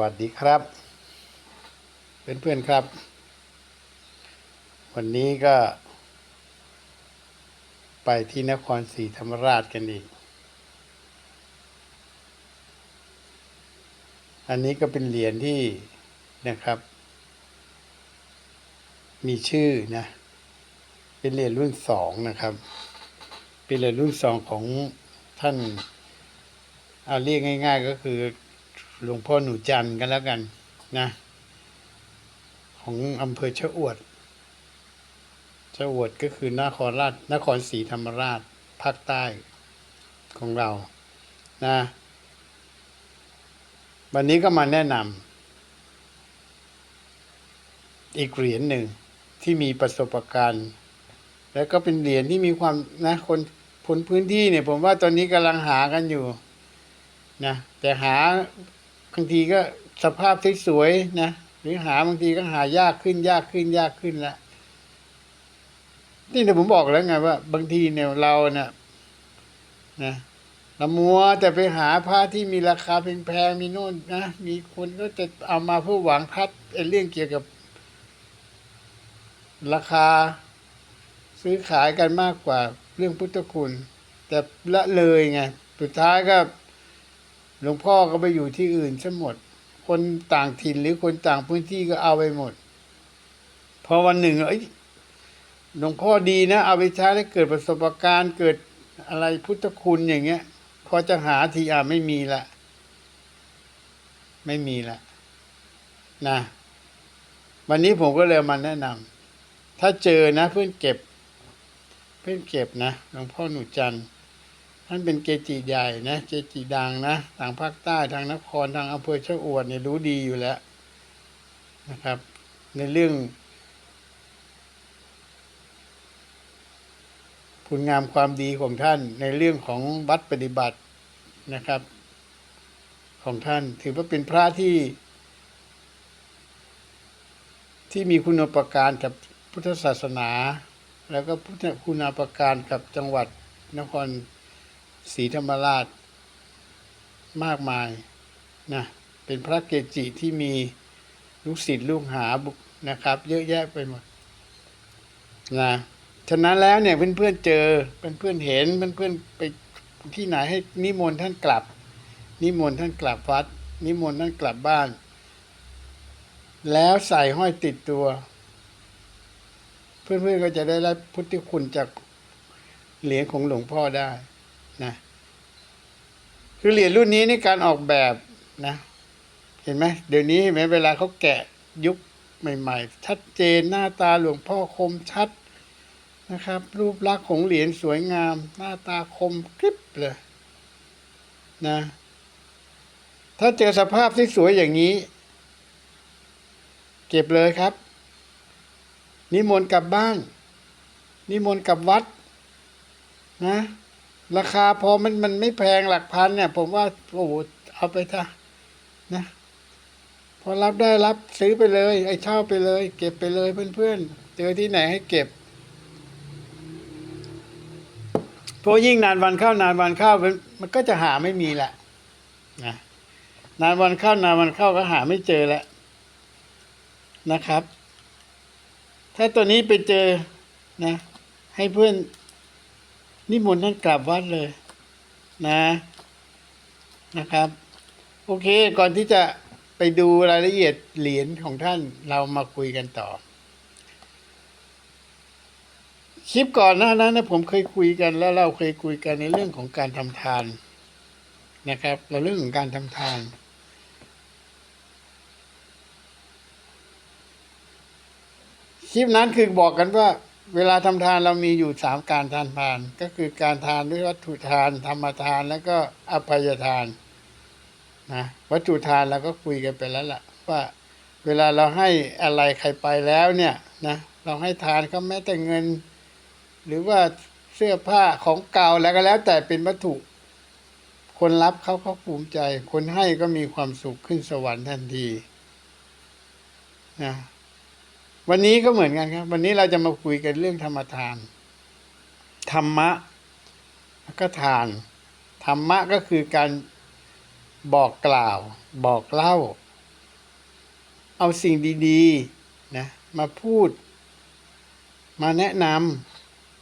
วัสดีครับ เพื่อนๆครับ วันนี้ก็ ไปที่นครศรีธรรมราชกันอีก อันนี้ก็เป็นเหรียญที่นะครับ มีชื่อนะ เป็นเหรียญรุ่นสองนะครับ เป็นเหรียญรุ่นสองของท่านเอาเรียกง่าย ๆ ก็คือ หลวงพ่อหนูจันกันแล้วกันนะ ของอำเภอชะอวดชะอวดก็คือนครราชนครศรีธรรมราชภาคใต้ของเรานะวันนี้ก็มาแนะนำอีกเหรียญหนึ่งที่มีประสบการณ์ แล้วก็เป็นเหรียญที่มีความนะคนคนพื้นที่เนี่ยผมว่าตอนนี้กำลังหากันอยู่นะแต่หา บางทีก็สภาพสวยๆนะหรือหาบางทีก็หายากขึ้นยากขึ้นยากขึ้นละนี่เดี๋ยผมบอกแล้วไงว่า บางทีเนี่ยเราเนี่ยนะละมัวแต่ไปหาผ้าที่มีราคาแพงๆมีโน่นนะมีคนก็จะเอามาเพื่อหวังพัดเรื่องเกี่ยวกับ ราคาซื้อขายกันมากกว่าเรื่องพุทธคุณ แต่ละเลยไงสุดท้ายก็ หลวงพ่อก็ไปอยู่ที่อื่นซะหมด คนต่างถิ่นหรือคนต่างพื้นที่ก็เอาไปหมด พอวันหนึ่งเอ้ยหลวงพ่อดีนะ เอาไปใช้แล้วเกิดประสบการณ์เกิดอะไรพุทธคุณอย่างเงี้ย พอจะหาทีอะไม่มีละไม่มีละนะวันนี้ผมก็เลยมาแนะนำถ้าเจอนะเพื่อนเก็บ เพื่อนเก็บนะหลวงพ่อหนูจันทร์ ท่านเป็นเกจิใหญ่นะ เกจิดังนะ ทางภาคใต้ทางนครทางอำเภอชะอวดเนี่ยรู้ดีอยู่แล้วนะครับ ในเรื่องผลงามความดีของท่านในเรื่องของวัดปฏิบัตินะครับ ของท่านถือว่าเป็นพระที่ ที่มีคุณอุปการกับพุทธศาสนา แล้วก็พุทธคุณอุปการกับจังหวัดนคร ศรีธรรมราชมากมายนะเป็นพระเกจิที่มีลูกศิษย์ลูกหาบุกนะครับ เยอะแยะไปหมดนะฉะนั้นแล้วเนี่ยเพื่อนๆเจอเพื่อนๆเห็นเพื่อนๆไปที่ไหนให้นิมนต์ท่านกลับ นิมนต์ท่านกลับวัด นิมนต์ท่านกลับบ้าน แล้วใส่ห้อยติดตัว เพื่อนๆก็จะได้รับพุทธคุณจากเหรียญของหลวงพ่อได้ นะคือเหรียญรุ่นนี้ในการออกแบบนะ เห็นไหมเดี๋ยวนี้เห็นไหมเวลาเขาแกะยุคใหม่ ๆ ชัดเจนหน้าตาหลวงพ่อคมชัดนะครับ รูปลักษณ์ของเหรียญสวยงาม หน้าตาคมกริบเลยนะถ้าเจอสภาพที่สวยอย่างนี้ เก็บเลยครับ นิมนต์กลับบ้าน นิมนต์กลับวัดนะ ราคาพอมันมันไม่แพงหลักพันเนี่ย ผมว่าโอ้โหเอาไปท่ะนะ พอรับได้รับซื้อไปเลย ไอ้เช่าไปเลย เก็บไปเลยเพื่อนๆเจอที่ไหนให้เก็บเพราะยิ่งนานวันเข้านานวันเข้ามันมันก็จะหาไม่มีแหละนะนานวันเข้านานวันเข้าก็หาไม่เจอแล้วนะครับ ถ้าตัวนี้ไปเจอนะ ให้เพื่อน นิมนต์ท่านกลับวัดเลยนะนะครับ โอเค ก่อนที่จะไปดูรายละเอียดเหรียญของท่านเรามาคุยกันต่อ คลิปก่อนหน้านั้นนะผมเคยคุยกันแล้วเราเคยคุยกันในเรื่องของการทำทานนะครับเราเรื่องของการทำทาน คลิปนั้นคือบอกกันว่า เวลาทำทานเรามีอยู่สามการทานทาน ก็คือการทานด้วยวัตถุทานธรรมทานแล้วก็อภัยทานนะวัตถุทานเราก็คุยกันไปแล้วล่ะ ว่าเวลาเราให้อะไรใครไปแล้วเนี่ยนะเราให้ทานเขาแม้แต่เงิน หรือว่าเสื้อผ้าของเก่าแล้วก็แล้ว แต่เป็นวัตถุ คนรับเขาเขาภูมิใจ คนให้ก็มีความสุขขึ้นสวรรค์ทันทีนะ วันนี้ก็เหมือนกันครับ วันนี้เราจะมาคุยกันเรื่องธรรมทาน ธรรมะแล้วก็ทาน ธรรมะก็คือการบอกกล่าว บอกเล่า เอาสิ่งดีๆนะมาพูด มาแนะน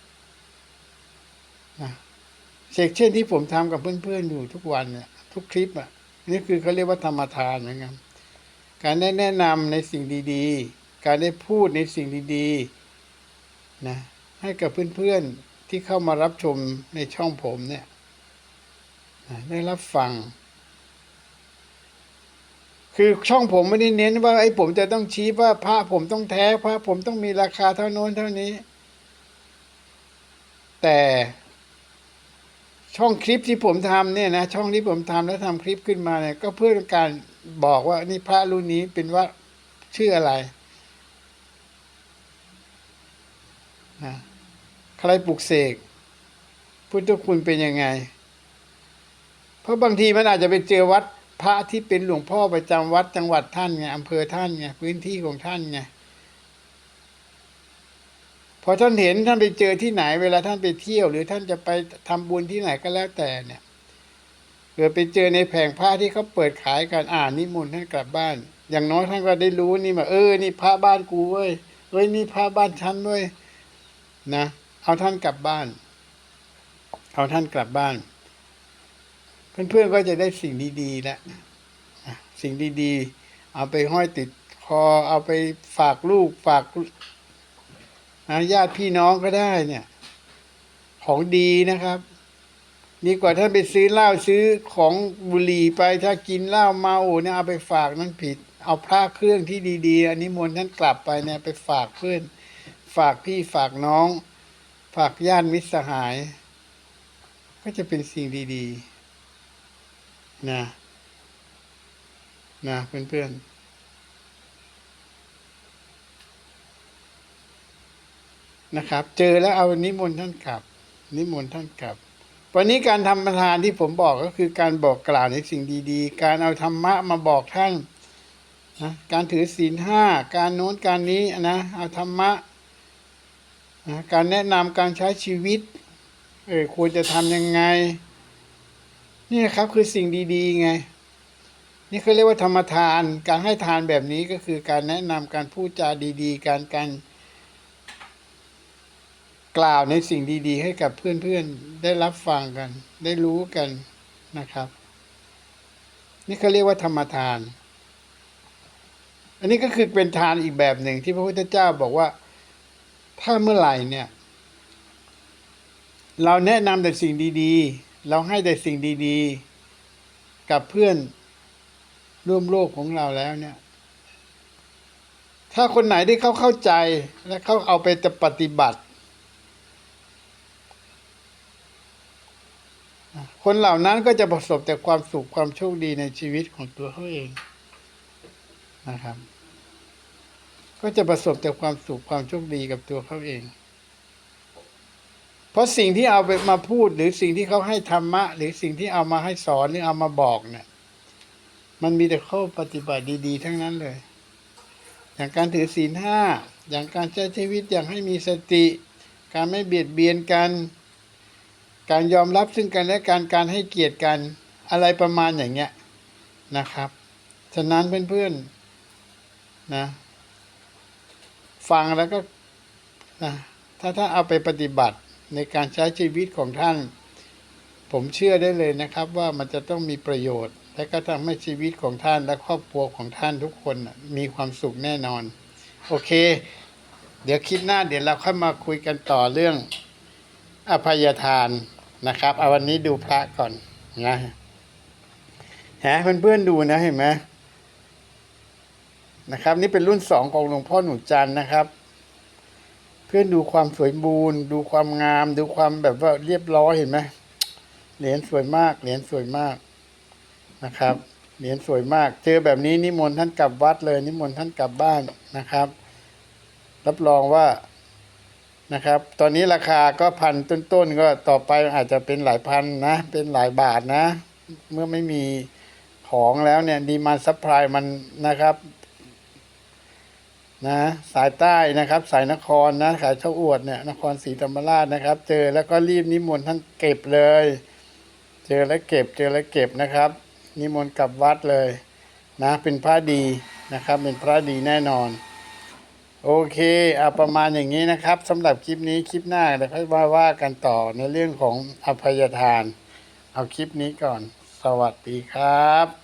ำนะเช่นเช่นที่ผมทำกับเพื่อนๆอยู่ทุกวันเนี่ยทุกคลิปอะนี่คือเขาเรียกว่าธรรมทานเหมือนกันการได้แนะนำในสิ่งดีๆ การได้พูดในสิ่งดีๆนะให้กับเพื่อนๆที่เข้ามารับชมในช่องผมเนี่ยนะได้รับฟัง คือช่องผมไม่ได้เน้นว่าไอ้ผมจะต้องชี้ว่าพระผมต้องแท้พระผมต้องมีราคาเท่าโน้นเท่านี้ แต่ช่องคลิปที่ผมทำเนี่ยนะช่องที่ผมทำแล้วทำคลิปขึ้นมาเนี่ยก็เพื่อการบอกว่านี่พระรุ่นนี้เป็นว่าชื่ออะไร นะใครปลุกเสกพุทธคุณเป็นยังไง เพราะบางทีมันอาจจะไปเจอวัดพระที่เป็นหลวงพ่อประจำวัดจังหวัดท่านไงอำเภอท่านไงพื้นที่ของท่านไงพอท่านเห็นท่านไปเจอที่ไหนเวลาท่านไปเที่ยว หรือท่านจะไปทำบุญที่ไหนก็แล้วแต่เนี่ยเกิดไปเจอในแผงพระที่เขาเปิดขายกันอ่านนิมนต์ท่านกลับบ้าน อย่างน้อยท่านก็ได้รู้นี่มาเออนี่พระบ้านกูเว้ยเฮ้ยนี่พระบ้านฉันเว้ย นะ เอาท่านกลับบ้าน เอาท่านกลับบ้าน เพื่อนๆก็จะได้สิ่งดีๆแล้วสิ่งดีๆ เอาไปห้อยติดคอ เอาไปฝากลูกฝากญาติพี่น้องก็ได้เนี่ย ของดีนะครับดีกว่าท่านไปซื้อเหล้าซื้อของบุหรี่ไปถ้ากินเหล้าเมาเนี่ยเอาไปฝากนั่นผิด เอาพระเครื่องที่ดี ๆ อันนี้มนต์ท่านกลับไปเนี่ยไปฝากเพื่อน ฝากพี่ฝากน้อง ฝากญาติมิตรสหาย ก็จะเป็นสิ่งดีๆ นะนะเพื่อนๆนะครับ เจอแล้วเอานิมนต์ท่านกลับ นิมนต์ท่านกลับ วันนี้การทำประทานที่ผมบอกก็คือการบอกกล่าวในสิ่งดีๆ การเอาธรรมะมาบอกท่านนะการถือศีลห้าการโน้นการนี้นะเอาธรรมะ นะการแนะนำการใช้ชีวิตเออควรจะทำยังไง นี่ครับคือสิ่งดีๆไง นี่เขาเรียกว่าธรรมทาน การให้ทานแบบนี้ก็คือการแนะนำการพูดจาดีๆ การการกล่าวในสิ่งดีๆ ให้กับเพื่อนๆ ได้รับฟังกัน ได้รู้กันนะครับ นี่เขาเรียกว่าธรรมทาน อันนี้ก็คือเป็นทานอีกแบบหนึ่งที่พระพุทธเจ้าบอกว่า ถ้าเมื่อไหร่เนี่ย เราแนะนำแต่สิ่งดีๆ เราให้แต่สิ่งดีๆ กับเพื่อนร่วมโลกของเราแล้วเนี่ย ถ้าคนไหนที่เขาเข้าใจและเขาเอาไปจะปฏิบัติ คนเหล่านั้นก็จะประสบแต่ความสุขความโชคดีในชีวิตของตัวเขาเองนะครับ ก็จะประสบแต่ความสุขความโชคดีกับตัวเขาเอง เพราะสิ่งที่เอาไปมาพูดหรือสิ่งที่เขาให้ธรรมะ หรือสิ่งที่เอามาให้สอนหรือเอามาบอกเนี่ย มันมีแต่ข้อปฏิบัติดี ๆ ทั้งนั้นเลย อย่างการถือศีลห้าอย่างการใช้ชีวิตอย่างให้มีสติ การไม่เบียดเบียนกัน การยอมรับซึ่งกันและการการให้เกียรติกันอะไรประมาณอย่างเงี้ยนะครับ ฉะนั้นเพื่อนๆนะ ฟังแล้วก็นะถ้าถ้าเอาไปปฏิบัติในการใช้ชีวิตของท่าน ผมเชื่อได้เลยนะครับ ว่ามันจะต้องมีประโยชน์ และก็ทำให้ชีวิตของท่านและครอบครัวของท่านทุกคนมีความสุขแน่นอน โอเค เดี๋ยวคลิปหน้าเดี๋ยวเราค่อยมาคุยกันต่อเรื่องอภัยทานนะครับ เอาวันนี้ดูพระก่อนนะฮะเพื่อนๆดูนะเห็นไหม นะครับ นี่เป็นรุ่นสองของหลวงพ่อหนูจันนะครับ เพื่อนดูความสวยบูรณ์ดูความงาม ดูความแบบว่าเรียบร้อยเห็นไหมเหรียญสวยมากเหรียญสวยมากนะครับเหรียญสวยมาก เจอแบบนี้นิมนต์ท่านกลับวัดเลย นิมนต์ท่านกลับบ้านนะครับ รับรองว่านะครับ ตอนนี้ราคาก็พันต้นๆก็ต่อไปอาจจะเป็นหลายพันนะ เป็นหลายบาทนะ เมื่อไม่มีของแล้วเนี่ยดีมาซัพพลายมันนะครับ นะสายใต้นะครับ สายนครนะสายเช่าอวดเนี่ยนครศรีธรรมราชนะครับ เจอแล้วก็รีบนิมนต์ท่านเก็บเลย เจอแล้วเก็บเจอแล้วเก็บนะครับ นิมนต์กลับวัดเลย นะเป็นผ้าดีนะครับ เป็นพระดีแน่นอน โอเคเอาประมาณอย่างนี้นะครับสำหรับคลิปนี้คลิปหน้าเดี๋ยวค่อยว่าว่ากันต่อในเรื่องของอภัยทาน เอาคลิปนี้ก่อน สวัสดีครับ